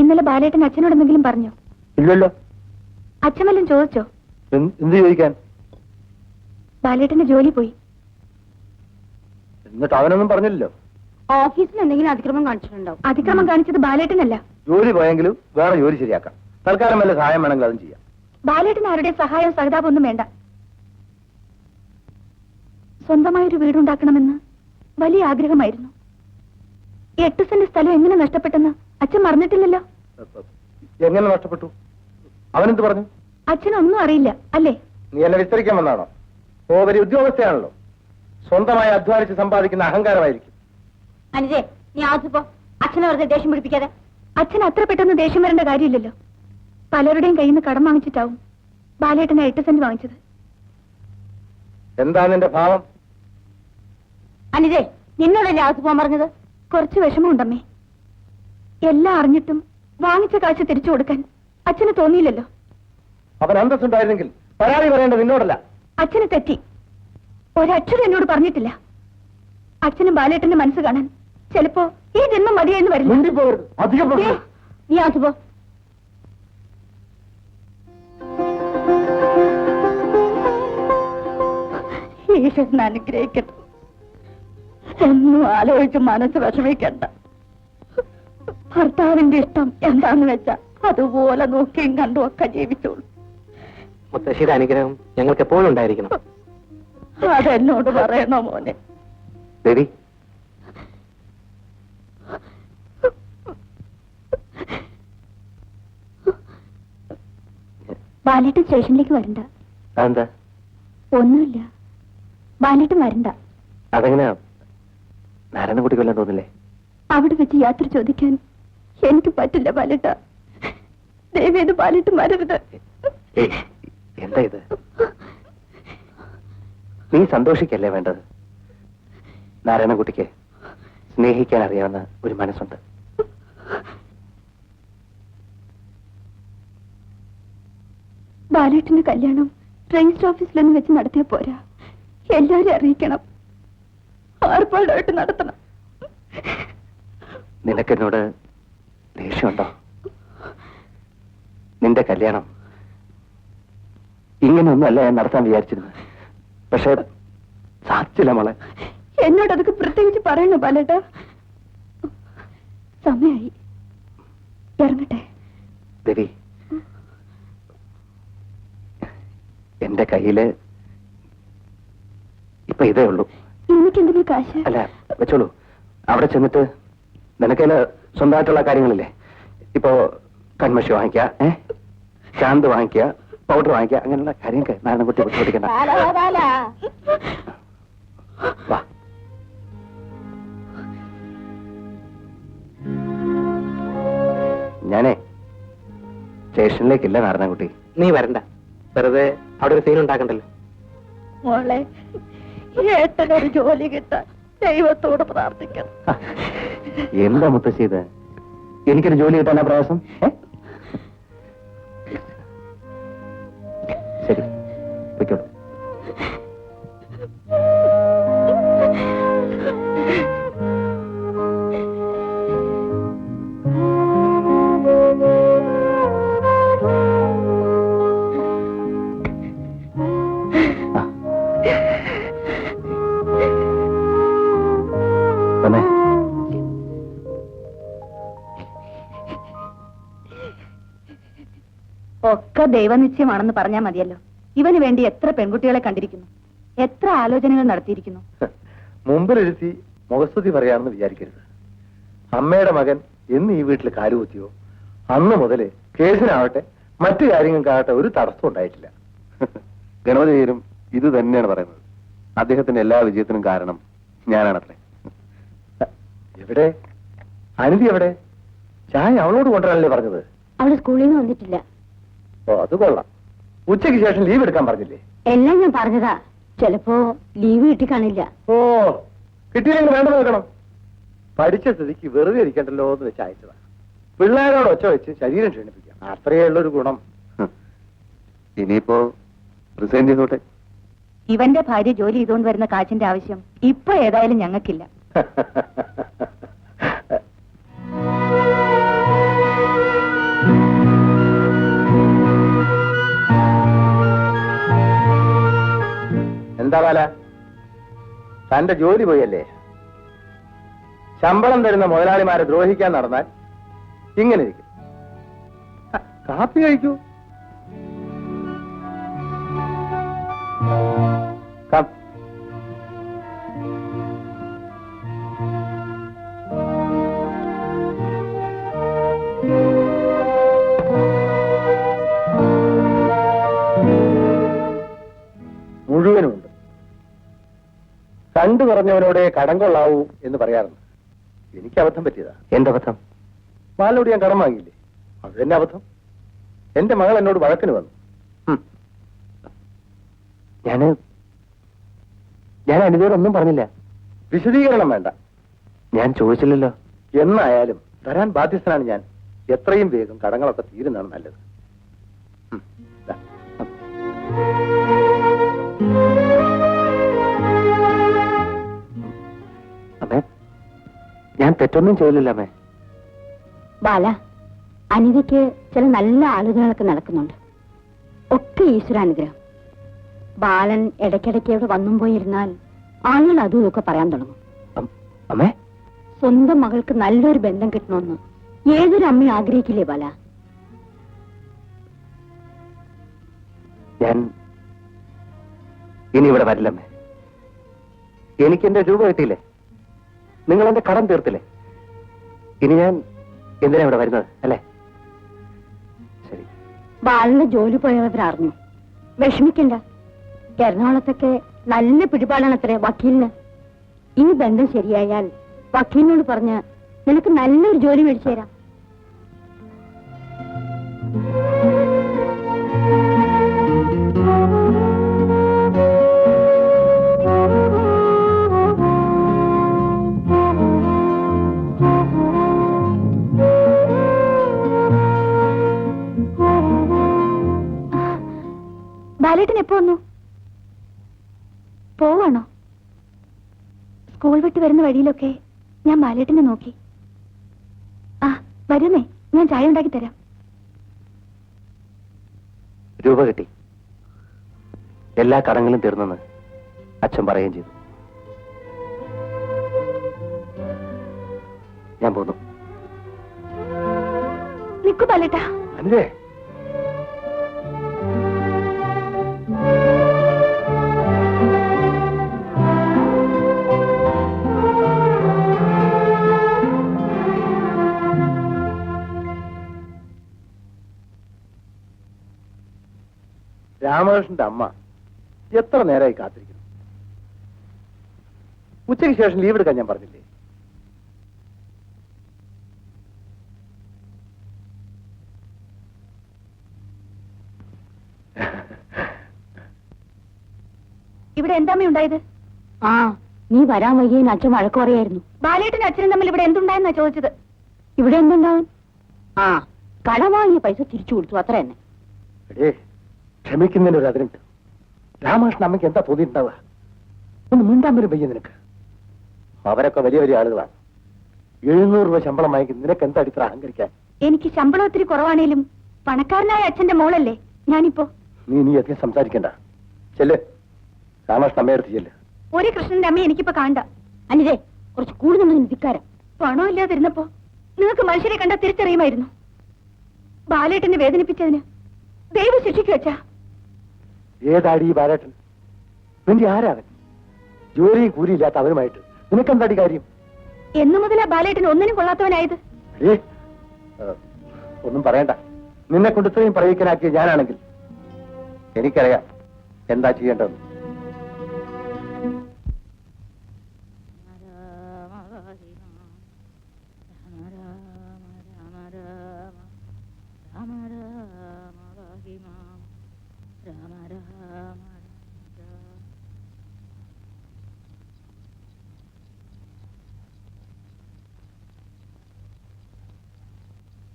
ഇന്നലെ ബാലേട്ടൻ അച്ഛനോട് എന്തെങ്കിലും പറഞ്ഞോ? ഇല്ലല്ലോ. അച്ഛൻ വല്ലതും ചോദിച്ചോ എന്ത് ചോദിക്കാൻ? ബാലേട്ടന്റെ ജോലി പോയി. എന്നിട്ട് അവനൊന്നും പറഞ്ഞില്ലല്ലോ. ഓഫീസിൽ എന്തെങ്കിലും അതിക്രമം കാണിച്ചിട്ടുണ്ടോ? അതിക്രമം കാണിച്ചത് ബാലേട്ടനല്ല. ജോലി പോയെങ്കിലും വേറെ ജോലി ശരിയാക്കാം. തൽക്കാലം വല്ല സഹായം വേണമെങ്കിൽ അതും ചെയ്യാം. ബാലേട്ടൻ ആരുടെ സഹായം സഹതാപം ഒന്നും വേണ്ട. സ്വന്തമായൊരു വീടുണ്ടാക്കണമെന്ന് വലിയ ആഗ്രഹമായിരുന്നു. എട്ട് സെന്റ് സ്ഥലം എങ്ങനെ നഷ്ടപ്പെട്ടെന്ന് അച്ഛൻ മറന്നിട്ടില്ലല്ലോ? എങ്ങനെ നഷ്ടപ്പെട്ടു. അവനെന്ത് പറഞ്ഞു? അച്ഛനൊന്നും അറിയില്ല അല്ലേ? നീ എന്നെ വിസ്തരിക്കാൻ വന്നാണോ? ഓവരി ഉദ്യോഗസ്ഥയാണല്ലോ. സ്വന്തമായി അധ്വാനിച്ച് സമ്പാദിക്കുന്ന അഹങ്കാരമായിരിക്കും. അനുജേ നീ ആദ്യപ്പോ അച്ഛനെ വെറുതെ ദേഷ്യം പിടിപ്പിക്കാതെ. അച്ഛൻ അത്ര പെട്ടെന്ന് ദേഷ്യം വരേണ്ട കാര്യമില്ലല്ലോ. പലരുടെയും കയ്യിൽ നിന്ന് കടം വാങ്ങിച്ചിട്ടാവും ബാലേട്ടനെ എട്ട് സെന്റ് വാങ്ങിച്ചത്. എന്താ നിന്റെ ഭാവം? അനുജേ നിന്നോടല്ലേ ആദ്യ പോകാൻ പറഞ്ഞത്? കുറച്ച് വിഷമമുണ്ടമ്മേ. എല്ലാം അറിഞ്ഞിട്ടും വാങ്ങിച്ച കാശ് തിരിച്ചു കൊടുക്കാൻ അച്ഛന് തോന്നിയില്ലല്ലോ. അവൻ അന്തസ്സുണ്ടായിരുന്നെങ്കിൽ പരാതി പറയേണ്ടത് നിന്നോടല്ല. അച്ഛന് തെറ്റി. ഒരക്ഷരം എന്നോട് പറഞ്ഞിട്ടില്ല. അച്ഛനും ബാലേട്ടന്റെ മനസ്സ് കാണാൻ ചിലപ്പോ ഈ ജന്മം മതിയെന്ന് വരില്ല. മുണ്ടിപ്പോകരുത്. അധികം നീ ആദ്യ പോ. ഈശ്വരൻ അനുഗ്രഹിക്കട്ടെ. ഒന്നും ആലോചിച്ച് മനസ്സ് വിഷമിക്കണ്ട. ഭർത്താവിന്റെ ഇഷ്ടം എന്താന്ന് വെച്ചാ അതുപോലെ നോക്കിയും കണ്ടും ഒക്കെ ജീവിച്ചോളൂ. മുത്തശ്ശിയുടെ അനുഗ്രഹം ഞങ്ങൾക്ക് എപ്പോഴും ഉണ്ടായിരിക്കണം. അതെന്നോട് പറയണോ മോനെ? ദേവി ബാലേട്ടൻ സ്റ്റേഷനിലേക്ക് വരണ്ട. അതെന്താ? ഒന്നുമില്ല. ബാലേട്ടൻ വരണ്ട. അതെങ്ങനെയാ? നാരായണൻകുട്ടി കൊല്ലാൻ തോന്നില്ലേ? അവിടെ വെച്ച് യാത്ര ചോദിക്കാൻ എനിക്ക് പറ്റില്ല പാലിട്ട. ദൈവേത് പാലിട്ട് മരരുത്. എന്താ ഇത്? നീ സന്തോഷിക്കല്ലേ വേണ്ടത്? നാരായണകുട്ടിക്ക് സ്നേഹിക്കാൻ അറിയാവുന്ന ഒരു മനസ്സുണ്ട്. ബാലേട്ടിന്റെ കല്യാണം രജിസ്റ്റർ ഓഫീസിലൊന്നും വെച്ച് നടത്തിയ പോരാ. എല്ലാരും അറിയിക്കണം. ആർപ്പാടായിട്ട് നടത്തണം. നിനക്കെന്നോട് ദേഷ്യമുണ്ടോ? നിന്റെ കല്യാണം ഇങ്ങനെയൊന്നുമല്ല ഞാൻ നടത്താൻ വിചാരിച്ചിരുന്നത്. പക്ഷേ സാധിച്ചില്ല മോളെ. എന്നോട് അതൊക്കെ പ്രത്യേകിച്ച് പറയണോ ബാലേട്ട? സമയായി. ഇറങ്ങട്ടെ. ദേവി എന്റെ കയ്യിൽ ഇപ്പൊ ഇതേ ഉള്ളൂ. എനിക്കെന്തിനു കാശ്? അല്ല വെച്ചോളൂ. അവിടെ ചെന്നിട്ട് നിനക്കതിന് സ്വന്തമായിട്ടുള്ള കാര്യങ്ങളില്ലേ? ഇപ്പോ കൺമഷി വാങ്ങിക്കുക ഏ? ശാന്ത് വാങ്ങിക്കുക പൗഡർ വാങ്ങിക്കുക അങ്ങനെയുള്ള കാര്യങ്ങൾക്ക് നാരായണൻകുട്ടി ബുദ്ധിമുട്ടിക്കണ്ട. വാ. ഞാനേ സ്റ്റേഷനിലേക്കില്ല നാരായണൻകുട്ടി നീ വരണ്ട. വെറുതെ അവിടെ ഒരു സീൻ ഉണ്ടാക്കണ്ടല്ലോ. മോളെ ഏട്ടനൊരു ജോലി കിട്ടാൻ ദൈവത്തോട് പ്രാർത്ഥിക്കണം. എന്താ മുത്തശ്ശിത് എനിക്കൊരു ജോലി കിട്ടാനാ പ്രയാസം? ഏ? ദൈവനിശ്ചയമാണെന്ന് പറഞ്ഞാൽ മതിയല്ലോ. ഇവന് വേണ്ടി എത്ര പെൺകുട്ടികളെ കണ്ടിരിക്കുന്നു? എത്ര ആലോചനകൾ നടത്തിയിരിക്കുന്നു? മുമ്പിലിരുത്തി മുഖസ്തുതി പറയാമെന്ന് വിചാരിക്കരുത്. അമ്മയുടെ മകൻ എന്ന് ഈ വീട്ടിൽ കാലുകുത്തിയോ അന്ന് മുതൽ കേസിനാവട്ടെ മറ്റു കാര്യങ്ങൾക്കാവട്ടെ ഒരു തടസ്സം ഉണ്ടായിട്ടില്ല. ഗണപതിയും ഇത് തന്നെയാണ് പറയുന്നത്. അദ്ദേഹത്തിന്റെ എല്ലാ വിജയത്തിനും കാരണം ഞാനാണത്രേ. എവിടെ? അനിതി എവിടെ? ചായ അവളോട് കൊണ്ടുവരാനല്ലേ പറഞ്ഞത്? അവൾ സ്കൂളിൽ നിന്ന് വന്നിട്ടില്ല. ഓ അത് കൊള്ളാം. ഉച്ചയ്ക്ക് ശേഷം ലീവ് എടുക്കാൻ പറഞ്ഞില്ലേ? എല്ലാം ഞാൻ പറഞ്ഞതാ. ചിലപ്പോ ലീവ് കിട്ടി കാണില്ല ഓ കിട്ടിയില്ലെങ്കിൽ വേണ്ട നോക്കണം. പഠിച്ച സ്ഥിതിക്ക് വെറുതെ ഇരിക്കണ്ടല്ലോ എന്ന് വെച്ച് അയച്ചതാ. പിള്ളേരോട് ഒച്ച വെച്ച് ശരീരം ക്ഷീണിപ്പിക്കാം. അത്രയേ ഉള്ളൊരു ഗുണം. ഇനിയിപ്പോ റിസൈൻ ചെയ്തോട്ടെ. ഇവന്റെ ഭാര്യ ജോലി ചെയ്തുകൊണ്ട് വരുന്ന കാച്ചിന്റെ ആവശ്യം ഇപ്പൊ ഏതായാലും ഞങ്ങൾക്കില്ല. എന്താ ബാല? തന്റെ ജോലി പോയല്ലേ? ശമ്പളം തരുന്ന മുതലാളിമാരെ ദ്രോഹിക്കാൻ നടന്നാൽ ഇങ്ങനെ ഇരിക്കും. കാപ്പി കഴിക്കൂ. കണ്ടു പറഞ്ഞവനോടെ കടം കൊള്ളാവൂ എന്ന് പറയാറുണ്ട്. എനിക്ക് അബദ്ധം പറ്റിയതാ. എന്റെ അബദ്ധം? ബാലിനോട് ഞാൻ കടം വാങ്ങിയില്ലേ? അത് തന്നെ അബദ്ധം. എന്റെ മകൾ എന്നോട് വഴക്കിന് വന്നു. ഞാൻ ഞാൻ അനിതയോടൊന്നും പറഞ്ഞില്ല. വിശദീകരണം വേണ്ട. ഞാൻ ചോദിച്ചില്ലല്ലോ. എന്നായാലും തരാൻ ബാധ്യസ്ഥനാണ് ഞാൻ. എത്രയും വേഗം കടങ്ങളൊക്കെ തീരുന്നതാണ് നല്ലത്. ഞാൻ തെറ്റൊന്നും ചെയ്യില്ല അമ്മേ. ബാല അനിതയ്ക്ക് ചില നല്ല ആളുകളൊക്കെ നടക്കുന്നുണ്ട്. ഒക്കെ ഈശ്വരാനുഗ്രഹം. ബാലൻ ഇടയ്ക്കിടയ്ക്ക് ഇവിടെ വന്നും പോയിരുന്നാൽ ആളുകൾ അതും ഇതൊക്കെ പറയാൻ തുടങ്ങും. അമ്മേ. സ്വന്തം മകൾക്ക് നല്ലൊരു ബന്ധം കിട്ടണമെന്ന് ഏതൊരു അമ്മയും ആഗ്രഹിക്കില്ലേ ബാല? ഞാൻ ഇനി ഇവിടെ വരില്ലമ്മേ എനിക്ക് എന്റെ രൂപ കിട്ടിയില്ലേ? നിങ്ങൾ എന്റെ കടം തീർത്തില്ലേ? ഇനി ഞാൻ എന്തിനാ ഇവിടെ വരുന്നത് അല്ലേ? ശരി. ബാലന്റെ ജോലി പോയവർ അറിഞ്ഞു വിഷമിക്കണ്ട. എറണാകുളത്തൊക്കെ നല്ല പിടിപാടാണ് അത്രേ വക്കീലിന്. ഈ ബന്ധം ശരിയായാൽ വക്കീലിനോട് പറഞ്ഞ് നിനക്ക് നല്ലൊരു ജോലി മേടിച്ചു തരാം. പോവാണോ? സ്കൂൾ വിട്ട് വരുന്ന വഴിയിലൊക്കെ ഞാൻ ബാലേട്ടനെ നോക്കി. ആ വരുന്നേ. ഞാൻ ചായ ഉണ്ടാക്കി തരാം. രൂപ കിട്ടി. എല്ലാ കടങ്ങളും തീർന്നെന്ന് അച്ഛൻ പറയുകയും ചെയ്തു. ഞാൻ പോന്നു. നിക്കു ബാലേട്ടാ അനിതേ രാമകൃഷ്ണന്റെ അമ്മ എത്ര നേരമായി കാത്തിരിക്കുന്നു? ഉച്ചയ്ക്ക് ശേഷം ലീവ് എടുക്കാൻ ഞാൻ പറഞ്ഞില്ലേ? ഇവിടെ എന്താമ്മ ഉണ്ടായത്? ആ. നീ വരാൻ വയ്യേന്ന് അച്ഛൻ വഴക്ക് പറയായിരുന്നു. ബാലേട്ടനും അച്ഛനും തമ്മിൽ ഇവിടെ എന്തുണ്ടായെന്നാ ചോദിച്ചത്? ഇവിടെ എന്തുണ്ടാവും? ആ. കടം വാങ്ങിയ പൈസ തിരിച്ചു കൊടുത്തു അത്ര തന്നെ. ക്ഷമിക്കുന്നതിന് ഒരു അതിരുണ്ട്. രാമകൃഷ്ണൻ അമ്മയ്ക്ക് എന്താ തോന്നിയിട്ടുണ്ടാവുക ഒന്ന് മിണ്ടാൻ വരും പയ്യ നിനക്ക്. അവരൊക്കെ വലിയ വലിയ ആളുകളാണ്. എഴുന്നൂറ് രൂപ ശമ്പളം വാങ്ങിക്കും നിനക്ക് എന്താ ഇത്ര അഹങ്കരിക്കാൻ? എനിക്ക് ശമ്പളം ഒത്തിരി കുറവാണേലും പണക്കാരനായ അച്ഛന്റെ മോളല്ലേ? ഞാനിപ്പോ നീ നീ അധികം സംസാരിക്കണ്ട. ചെല്ല്. രാമകൃഷ്ണൻ അമ്മയെടുത്ത് ചെല്ല്. ഒരു കൃഷ്ണന്റെ അമ്മയെ എനിക്കിപ്പോ കാണണ്ട. അനിതേ കുറച്ച് കൂടുതൽ നിധിക്കാരം. പണമില്ലാതിരുന്നപ്പോ നിങ്ങൾക്ക് മനുഷ്യരെ കണ്ട തിരിച്ചറിയുമായിരുന്നു. ബാലേട്ടനെ വേദനിപ്പിച്ചതിന് ദൈവം ശിക്ഷിക്കു വെച്ചാ ഏതാടി ഈ ബാലേട്ടൻ നിന്റെ ആരാണ് ജോലിയും കൂലിയില്ലാത്ത അവനുമായിട്ട് നിനക്കെന്താടി കാര്യം എന്നു മുതലാ ബാലേട്ടൻ ഒന്നിനും കൊള്ളാത്തവനായത് ഏ ഒന്നും പറയണ്ട നിന്നെ കൊണ്ട് ഇത്രയും പ്രയോഗിക്കാനാക്കിയ ഞാനാണെങ്കിൽ എനിക്കറിയാം എന്താ ചെയ്യേണ്ടതെന്ന്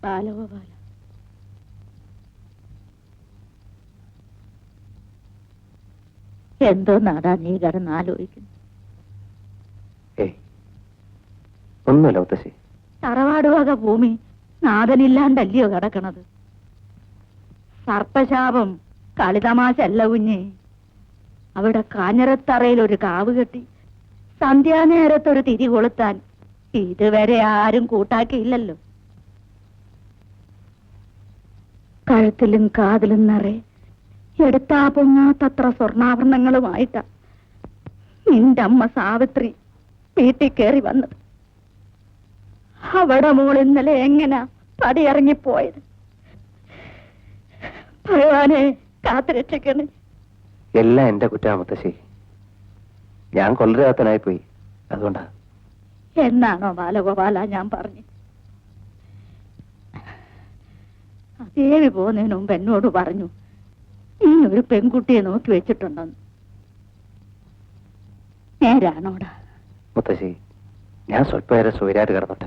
ബാലഗോപാല എന്തോ നാടാ നീ കിടന്ന് ആലോചിക്കുന്നു? ഒന്നുമില്ല മുത്തശ്ശി. തറവാട് വക ഭൂമി നാഥനില്ലാണ്ടല്ലയോ കിടക്കണത്? സർപ്പശാപം കളിതമാശല്ല കുഞ്ഞെ. അവിടെ കാഞ്ഞിറത്തറയിൽ ഒരു കാവ് കെട്ടി സന്ധ്യാനേരത്തൊരു തിരി കൊളുത്താൻ ഇതുവരെ ആരും കൂട്ടാക്കിയില്ലല്ലോ. കഴുത്തിലും കാതിലും നിറയെ എടുത്താ പൊങ്ങാത്തത്ര സ്വർണാഭരണങ്ങളുമായിട്ടാ നിന്റെ അമ്മ സാവിത്രി വീട്ടിൽ കയറി വന്നത്. അവിടെ മോൾ ഇന്നലെ എങ്ങനാ പടിയിറങ്ങിപ്പോയത്? ഭഗവാനെ കാത്തുരക്ഷിക്കണേ. എല്ലാം എന്റെ കുറ്റാ മുത്തശ്ശി. ഞാൻ കൊല്ലരാത്തനായി പോയി അതുകൊണ്ടാ. എന്നാണോ ബാലഗോപാല ഞാൻ പറഞ്ഞു? ദേവി പോകുന്നതിന് മുമ്പ് എന്നോട് പറഞ്ഞു നീ ഒരു പെൺകുട്ടിയെ നോക്കി വെച്ചിട്ടുണ്ടെന്ന്. നേരാണോടാ? മുത്തശ്ശി ഞാൻ സ്വല്പനേരം സ്വൈരായിട്ട് കിടന്നട്ടെ.